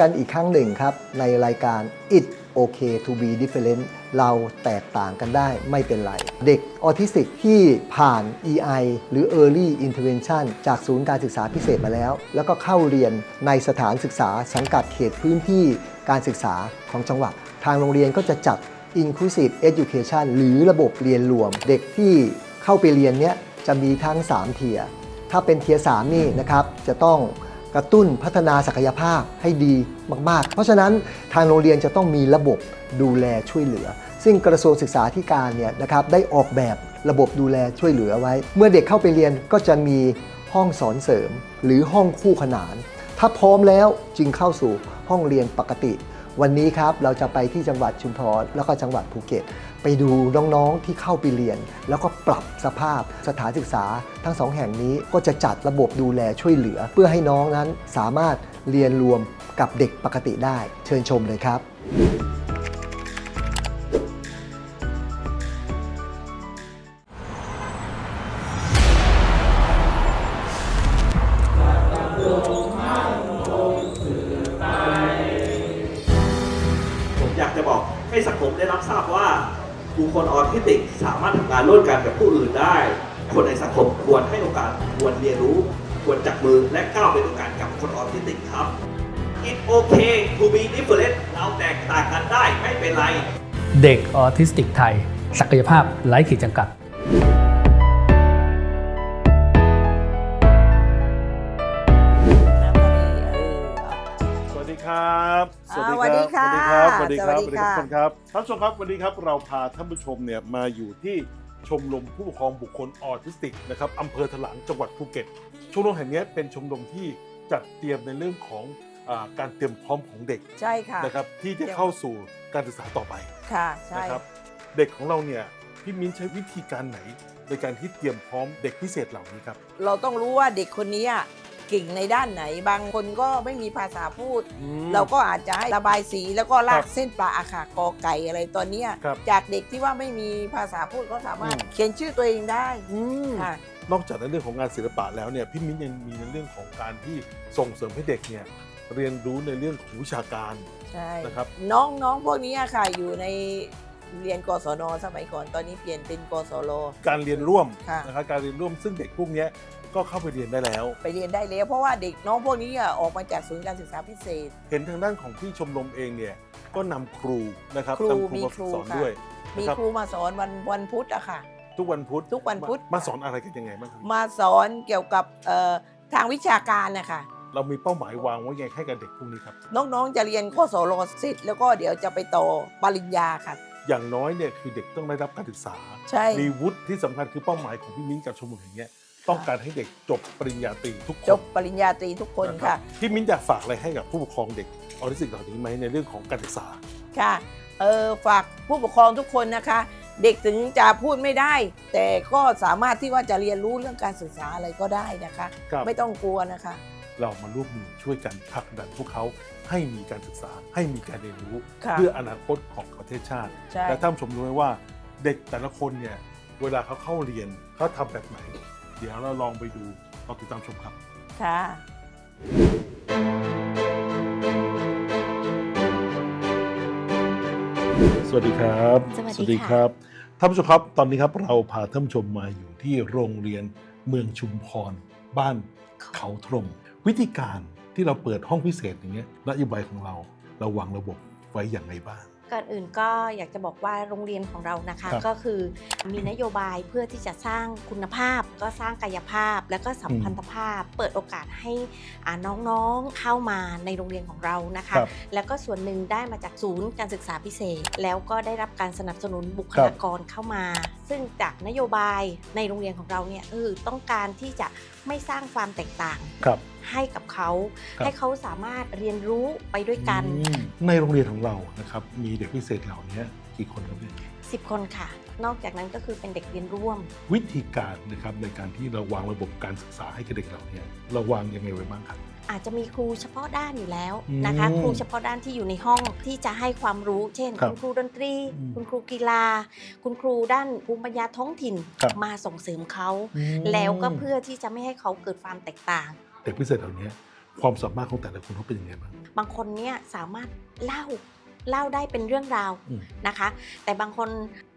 กันอีกครั้งหนึ่งครับ ในรายการ It Okay to be different เราแตกต่างกันได้ไม่เป็นไร เด็กออทิสติกที่ผ่าน EI หรือ Early Intervention จากศูนย์การศึกษาพิเศษมาแล้ว แล้วก็เข้าเรียนในสถานศึกษาสังกัดเขตพื้นที่การศึกษาของจังหวัด ทางโรงเรียนก็จะจัด Inclusive Education หรือระบบเรียนรวม เด็กที่เข้าไปเรียนเนี้ยจะมีทั้ง 3 เทีย ถ้าเป็นเทียร์สามนี่นะครับจะต้อง กระตุ้นพัฒนาศักยภาพให้ดีมาก ๆ เพราะฉะนั้นทางโรงเรียนจะต้องมีระบบดูแลช่วยเหลือ ซึ่งกระทรวงศึกษาธิการเนี่ยนะครับได้ออกแบบระบบดูแลช่วยเหลือไว้ เมื่อเด็กเข้าไปเรียนก็จะมีห้องสอนเสริม หรือห้องคู่ขนาน ถ้าพร้อมแล้วจึงเข้าสู่ห้องเรียนปกติ วันนี้ครับเราจะไปที่จังหวัดชุมพรแล้วก็จังหวัดภูเก็ต ไปดูน้องๆที่เข้าไปเรียน แล้วก็ปรับสภาพสถานศึกษา ทั้งสองแห่งนี้ก็จะจัดระบบดูแลช่วยเหลือ เพื่อให้น้องนั้นสามารถเรียนรวมกับเด็กปกติได้ เชิญชมเลยครับ จะบอกให้สังคมได้รับทราบว่าบุคคลออทิสติกสามารถทำงานร่วมกันกับผู้อื่นได้ คนในสังคมควรให้โอกาสควรเรียนรู้ ควรจับมือและก้าวไปด้วยกันกับคนออทิสติกครับ It's okay to be different เราแตกต่างกันได้ไม่เป็นไร เด็กออทิสติกไทย ศักยภาพไร้ขีดจำกัด สวัสดีครับอ่าสวัสดีค่ะสวัสดีครับ สวัสดีครับสสวัวัสสดีดีค่ะครับท่านผู้ชมครับ วันนี้ครับเราพาท่านผู้ชมเนี่ยมาอยู่ที่ชมรมผู้ปกครองบุคคลออทิสติกนะครับอำเภอถลางจังหวัดภูเก็ต ชมรมแห่งนี้เป็นชมรมที่จัดเตรียมในเรื่องของอาการเตรียมพร้อมของเด็กใช่ค่ะ นะครับที่จะเข้าสู่การศึกษาต่อไปค่ะ ใช่ นะครับ เด็กของเราเนี่ยพี่มิ้นใช้วิธีการไหนในการที่เตรียมพร้อมเด็กพิเศษเหล่านี้ครับ เราต้องรู้ว่าเด็กคนนี้อะเก่งในด้านไหน บางคนก็ไม่มีภาษาพูด อืม เราก็อาจจะให้ระบายสีแล้วก็ลาคกรับเส้นปลาอาขากอไก่อะไรตอนเนี้ยครับจากเด็กที่ว่าไม่มีภาษาพูดก็สามารถอืม เขียนชื่อตัวเองได้อืม ค่ะ นอกจากในเรื่องของงานศิลปะแล้วเนี่ยพี่มิ้นยังมีในเรื่องของการที่ส่งเสริมให้เด็กเนี่ยเรียนรู้ในเรื่องของวิชาการ ใช่นะครับน้องน้องพวกนี้อะค่ะอยู่ในเรียนกศนสมัยก่อนตอนนี้เปลี่ยนเป็นกศล การเรียนร่วมค่ะ นะครับการเรียนร่วมซึ่งเด็กพวกเนี้ย ก็เข้าไปเรียนได้แล้ว ไปเรียนได้แล้วเพราะว่าเด็กน้องพวกนี้อะออกมาจากศูนย์การศึกษาพิเศษ เห็นทางด้านของที่ชมรมเองเนี่ยก็นำครูนะครับครูนำมีมาครูสอนค่ะ ด้วยมีนะครับครูมาสอนวันวันพุธอะค่ะ ทุกวันพุธทุกวันพุธ มามาสอนอะไรกันยังไงบ้างครับมาสอนเกี่ยวกับเอ่อทางวิชาการนะคะเรามีเป้าหมายวางไว้ยังไงให้กับเด็กพวกนี้ครับ น้องๆจะเรียนข้อสรเสร็จแล้วก็เดี๋ยวจะไปต่อปริญญาค่ะ อย่างน้อยเนี่ยคือเด็กต้องได้รับการศึกษา ใช่ มีวุฒิที่สำคัญคือเป้าหมายของพี่มิ้นกับชมรมแห่งเนี้ย ต้องการให้เด็กจบปริญญาตรีทุกคนจบปริญญาตรีทุกคนนะค่ะ พี่มิ้นอยากฝากอะไรให้กับผู้ปกครองเด็กออทิสติกเหล่านี้ไหมในเรื่องของการศึกษาค่ะเออฝากผู้ปกครองทุกคนนะคะ เด็กถึงจะพูดไม่ได้ แต่ก็สามารถที่ว่าจะเรียนรู้เรื่องการศึกษาอะไรก็ได้นะคะครับไม่ต้องกลัวนะคะ เรามาร่วมมือช่วยกันผลักดันพวกเขาให้มีการศึกษาให้มีการเรียนรู้ค่ะเพื่ออนาคตของประเทศชาติใช่และท่านผู้ชมรู้ไหมว่าเด็กแต่ละคนเนี่ยเวลาเขาเข้าเรียนเขาทำแบบไหน เดี๋ยวเราลองไปดูลองติดตามชมครับ ค่ะ สวัสดีครับสวัสดีค่ะ ครับท่านผู้ชมครับตอนนี้ครับเราพาท่านผู้ชมมาอยู่ที่โรงเรียนเมืองชุมพร บ้านเขาทรม วิธีการที่เราเปิดห้องพิเศษอย่างเงี้ยนโยบายของเราเราวางระบบไว้อย่างไรบ้าง ก่อนอื่นก็อยากจะบอกว่าโรงเรียนของเรานะคะ ครับก็คือมีนโยบายเพื่อที่จะสร้างคุณภาพ ก็สร้างกายภาพ และก็สัมพันธภาพ เปิดโอกาสให้อ่าน้องๆเข้ามาในโรงเรียนของเรานะคะ ครับแล้วก็ส่วนหนึ่งได้มาจากศูนย์การศึกษาพิเศษ แล้วก็ได้รับการสนับสนุนบุคลากรเข้ามา ซซึ่งจากนโยบายในโรงเรียนของเราเนี่ยเออต้องการที่จะไม่สร้างความแตกต่างครับ ให้กับเขา ครับ ให้เขาสามารถเรียนรู้ไปด้วยกัน อืมในโรงเรียนของเรานะครับมีเด็กพิเศษเหล่านี้กี่คนครับเนี่ย10 คนค่ะ นอกจากนั้นก็คือเป็นเด็กเรียนร่วม วิธีการนะครับในการที่เราวางระบบการศึกษาให้กับเด็กเหล่านี้เราวางยังไงไว้บ้างครับ อาจจะมีครูเฉพาะด้านอยู่แล้วอืมนะคะครูเฉพาะด้านที่อยู่ในห้องที่จะให้ความรู้ เช่น ครับคุณครูดนตรี อืมคุณครูกีฬา คุณครูด้านภูมิปัญญาท้องถิ่นครับ มาส่งเสริมเขา อืมแล้วก็เพื่อที่จะไม่ให้เขาเกิดความแตกต่าง เด็กพิเศษเหล่านี้ความสามารถของแต่ละคนเขาเป็นยังไงบ้าง บางคนเนี่ยสามารถเล่า เล่าได้เป็นเรื่องราวอืมนะคะ แต่บางคน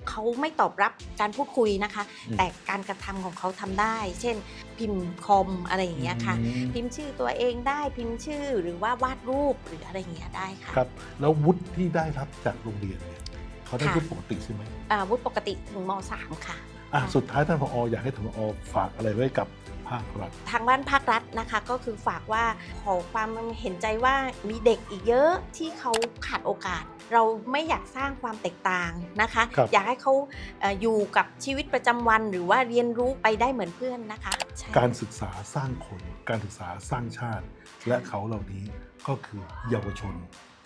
เขาไม่ตอบรับการพูดคุยนะคะอืมแต่การกระทำของเขาทำได้ เช่น พิมพ์คอมอะไรอย่างเงี้ยค่ะอืมพิมพ์ชื่อตัวเองได้พิมพ์ชื่อหรือว่าวาดรูปหรืออะไรอย่างเงี้ยได้ค่ะครับแล้ววุฒิที่ได้รับจากโรงเรียนเนี่ยเขาได้ค่ะวุฒิปกติใช่ไหมอ่าวุฒิปกติถึงม .3 ค่ะอะค่ะสุดท้ายท่านผออยากให้ท่านผอฝากอะไรไว้กับ ภาครัฐ ทางด้านภาครัฐนะคะก็คือฝากว่าขอความเห็นใจว่ามีเด็กอีกเยอะที่เขาขาดโอกาส เราไม่อยากสร้างความแตกต่างนะคะ ครับอยากให้เขาเอ่ออยู่กับชีวิตประจำวัน หรือว่าเรียนรู้ไปได้เหมือนเพื่อนนะคะใช่การศึกษาสร้างคน การศึกษาสร้างชาติ และเขาเหล่านี้ก็คือเยาวชน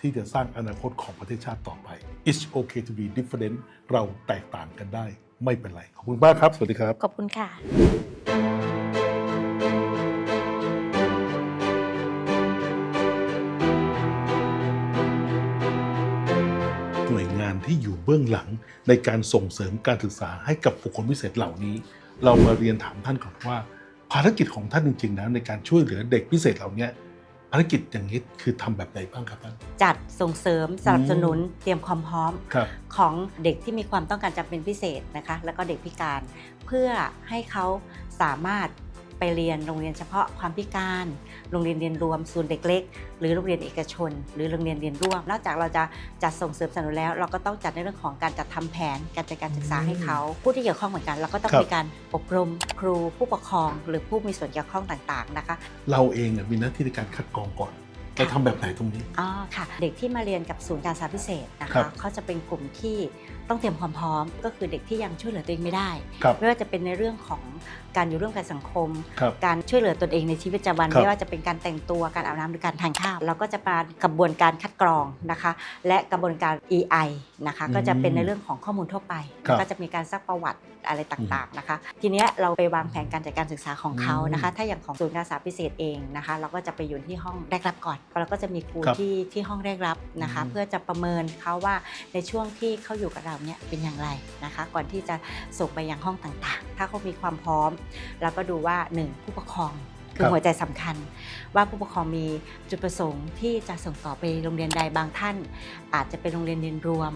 ที่จะสร้างอนาคตของประเทศชาติต่อไป It's okay to be different เราแตกต่างกันได้ไม่เป็นไร ขอบคุณมากครับ สวัสดีครับ ขอบคุณค่ะ ที่อยู่เบื้องหลังในการส่งเสริมการศึกษาให้กับบุคคลพิเศษเหล่านี้ เรามาเรียนถามท่านก่อนว่า ภารกิจของท่านจริงๆแล้วในการช่วยเหลือเด็กพิเศษเหล่านี้ภารกิจอย่างนี้คือทำแบบไหนบ้างครับท่านจัดส่งเสริมสนับสนุนเตรียมความพร้อมครับของเด็กที่มีความต้องการจำเป็นพิเศษนะคะ แล้วก็เด็กพิการ เพื่อให้เขาสามารถ ไปเรียนโรงเรียนเฉพาะความพิการ โรงเรียนเรียนรวม ศูนย์เด็กเล็ก หรือโรงเรียนเอกชน หรือโรงเรียนเรียนร่วม นอกจากเราจะจัดส่งเสริมสนับสนุนแล้ว เราก็ต้องจัดในเรื่องของการจัดทำแผนการจัดการศึกษาให้เขา ผู้ที่เกี่ยวข้องเหมือนกัน เราก็ต้องครับมีการอบรมครูผู้ปกครอง หรือผู้มีส่วนเกี่ยวข้องต่างๆนะคะ เราเองอะมีหน้าที่ในการคัดกรองก่อนเราทำแบบไหนตรงนี้อ๋อค่ะ เด็กที่มาเรียนกับศูนย์การศึกษาพิเศษนะครัคะบเขาจะเป็นกลุ่มที่ ต้องเตรียมความพร้อม ก็คือเด็กที่ยังช่วยเหลือตัวเองไม่ได้ ครับ ไม่ว่าจะเป็นในเรื่องของการอยู่ร่วมกันสังคม ครับการช่วยเหลือตนเองในชีวิตประจำวัน ครับ ไม่ว่าจะเป็นการแต่งตัวการอาบน้ำหรือการทานข้าวเราก็จะมากระบวนการคัดกรองนะคะ และกระบวนการ EI นะคะอืมก็จะเป็นในเรื่องของข้อมูลทั่วไปครับก็จะมีการซักประวัติอะไรต่างๆนะคะ ทีเนี้ยเราไปวางแผนการจัดการศึกษาของเขานะคะ ถ้าอย่างของศูนย์การศึกษาพิเศษเองนะคะ เราก็จะไปอยู่ที่ห้องแรกรับก่อนเราก็จะมีครูครับที่ที่ห้องแรกรับนะคะ อืม เพื่อจะประเมินเขาว่าในช่วงที่เขาอยู่กับเราเนี่ยเป็นอย่างไรนะคะ ก่อนที่จะส่งไปยังห้องต่างๆ ถ้าเขามีความพร้อมเราก็ดูว่าหนึ่งผู้ปกครองคือครับหัวใจสำคัญ ว่าผู้ปกครองมีจุดประสงค์ที่จะส่งต่อไปโรงเรียนใดบางท่าน อาจจะเป็นโรงเรียนเรียนรวม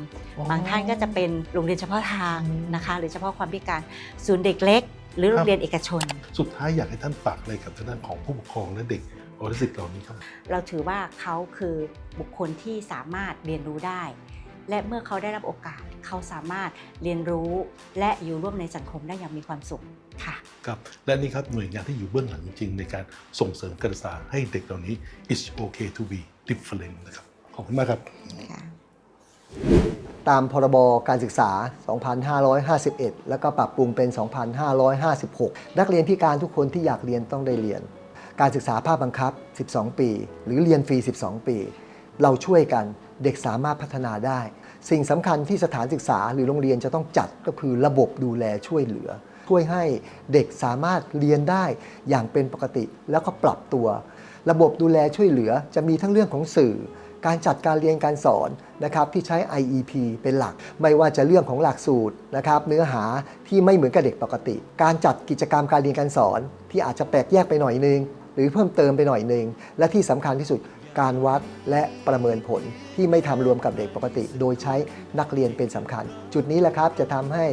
บางท่านก็จะเป็นโรงเรียนเฉพาะทางนะคะ หรือเฉพาะความพิการศูนย์เด็กเล็ก หรือโรงเรียนเอกชน สุดท้ายอยากให้ท่านฝากอะไรกับทางด้านของผู้ปกครองและเด็กออทิสติกเหล่านี้ครับเราถือว่าเขาคือบุคคลที่สามารถเรียนรู้ได้ และเมื่อเขาได้รับโอกาส เขาสามารถเรียนรู้และอยู่ร่วมในสังคมได้อย่างมีความสุขค่ะครับและนี่ครับหน่วยงานที่อยู่เบื้องหลังจริงๆในการส่งเสริมการศึกษาให้เด็กเหล่านี้ it's okay to be different นะครับขอบคุณมากครับ ตามพรบการศึกษา 2551 แล้วก็ปรับปรุงเป็น 2556 นักเรียนพิการทุกคนที่อยากเรียนต้องได้เรียน การศึกษาภาคบังคับ 12 ปี หรือเรียนฟรี 12 ปี เราช่วยกันเด็กสามารถพัฒนาได้ สิ่งสำคัญที่สถานศึกษาหรือโรงเรียนจะต้องจัดก็คือระบบดูแลช่วยเหลือ ช่วยให้เด็กสามารถเรียนได้อย่างเป็นปกติแล้วก็ปรับตัว ระบบดูแลช่วยเหลือจะมีทั้งเรื่องของสื่อ การจัดการเรียนการสอนนะครับที่ใช้ IEP เป็นหลัก ไม่ว่าจะเรื่องของหลักสูตรนะครับเนื้อหาที่ไม่เหมือนกับเด็กปกติ การจัดกิจกรรมการเรียนการสอนที่อาจจะแปลกแยกไปหน่อยนึงหรือเพิ่มเติมไปหน่อยนึงและที่สำคัญที่สุด การวัดและประเมินผลที่ไม่ทำรวมกับเด็กปกติ โดยใช้นักเรียนเป็นสำคัญ จุดนี้แหละครับจะทำให้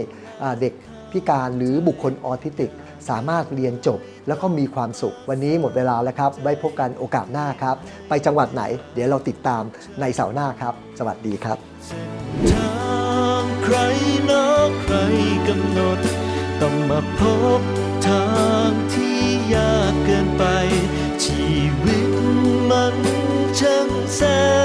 เด็กพิการหรือบุคคลออทิสติก สามารถเรียนจบแล้วก็มีความสุข วันนี้หมดเวลาแล้วครับ ไว้พบกันโอกาสหน้าครับ ไปจังหวัดไหน เดี๋ยวเราติดตามในเสาร์หน้าครับ สวัสดีครับใครนอกใครกำหนด ต้องมาพบทางที่ยากเกินไปชีวิต said